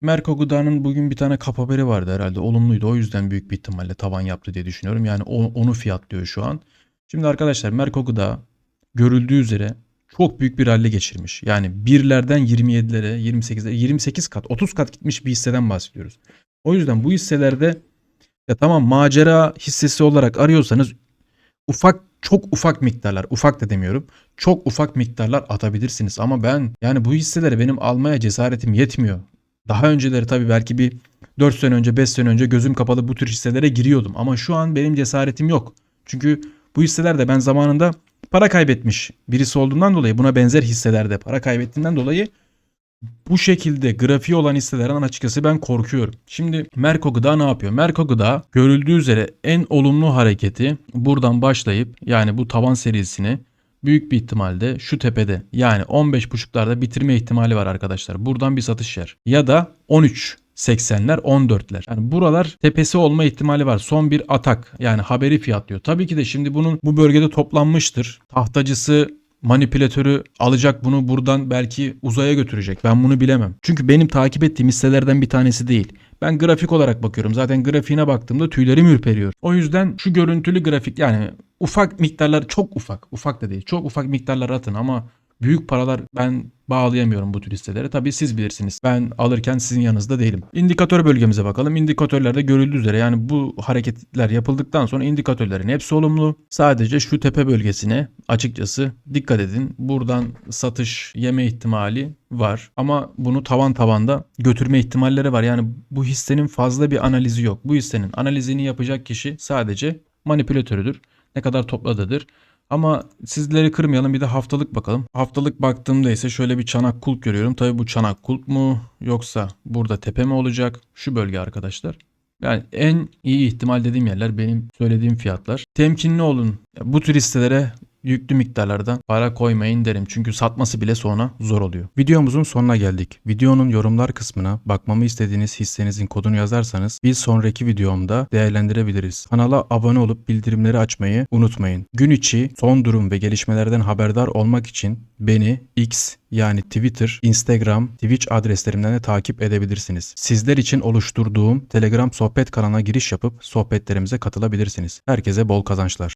Merko Gıda'nın bugün bir tane kap haberi vardı herhalde. Olumluydu. O yüzden büyük bir ihtimalle tavan yaptı diye düşünüyorum. Yani onu fiyatlıyor şu an. Şimdi arkadaşlar Merko Gıda görüldüğü üzere çok büyük bir rally geçirmiş. Yani birlerden 27'lere, 28'lere, 28 kat, 30 kat gitmiş bir hisseden bahsediyoruz. O yüzden bu hisselerde ya tamam macera hissesi olarak arıyorsanız ufak çok ufak miktarlar, ufak da demiyorum. Çok ufak miktarlar atabilirsiniz ama ben yani bu hisseleri benim almaya cesaretim yetmiyor. Daha önceleri tabii belki bir 4 sene önce 5 sene önce gözüm kapalı bu tür hisselere giriyordum. Ama şu an benim cesaretim yok. Çünkü bu hisselerde ben zamanında para kaybetmiş birisi olduğundan dolayı buna benzer hisselerde para kaybettiğinden dolayı bu şekilde grafiği olan hisselerden açıkçası ben korkuyorum. Şimdi Merko Gıda ne yapıyor? Merko Gıda görüldüğü üzere en olumlu hareketi buradan başlayıp yani bu tavan serisini büyük bir ihtimalde şu tepede yani 15.5'larda bitirme ihtimali var arkadaşlar. Buradan bir satış yer. Ya da 13 80'ler 14'ler. Yani buralar tepesi olma ihtimali var. Son bir atak yani haberi fiyatlıyor. Tabii ki de şimdi bunun bu bölgede toplanmıştır. Tahtacısı manipülatörü alacak bunu buradan belki uzaya götürecek. Ben bunu bilemem. Çünkü benim takip ettiğim hisselerden bir tanesi değil. Ben grafik olarak bakıyorum. Zaten grafiğine baktığımda tüylerim ürperiyor. O yüzden şu görüntülü grafik yani ufak miktarlar çok ufak. Ufak da değil. Çok ufak miktarlar atın ama büyük paralar ben bağlayamıyorum bu tür hisselere. Tabii siz bilirsiniz. Ben alırken sizin yanınızda değilim. İndikatör bölgemize bakalım. İndikatörlerde görüldüğü üzere yani bu hareketler yapıldıktan sonra indikatörlerin hepsi olumlu. Sadece şu tepe bölgesine açıkçası dikkat edin. Buradan satış yeme ihtimali var. Ama bunu tavan tavanda götürme ihtimalleri var. Yani bu hissenin fazla bir analizi yok. Bu hissenin analizini yapacak kişi sadece manipülatörüdür. Ne kadar topladığıdır. Ama sizleri kırmayalım bir de haftalık bakalım. Haftalık baktığımda ise şöyle bir çanak kulp görüyorum. Tabii bu çanak kulp mu yoksa burada tepe mi olacak? Şu bölge arkadaşlar. Yani en iyi ihtimal dediğim yerler benim söylediğim fiyatlar. Temkinli olun. Bu tür hisselere yüklü miktarlarda para koymayın derim. Çünkü satması bile sonra zor oluyor. Videomuzun sonuna geldik. Videonun yorumlar kısmına bakmamı istediğiniz hissenizin kodunu yazarsanız bir sonraki videomda değerlendirebiliriz. Kanala abone olup bildirimleri açmayı unutmayın. Gün içi son durum ve gelişmelerden haberdar olmak için beni X yani Twitter, Instagram, Twitch adreslerimden de takip edebilirsiniz. Sizler için oluşturduğum Telegram sohbet kanalına giriş yapıp sohbetlerimize katılabilirsiniz. Herkese bol kazançlar.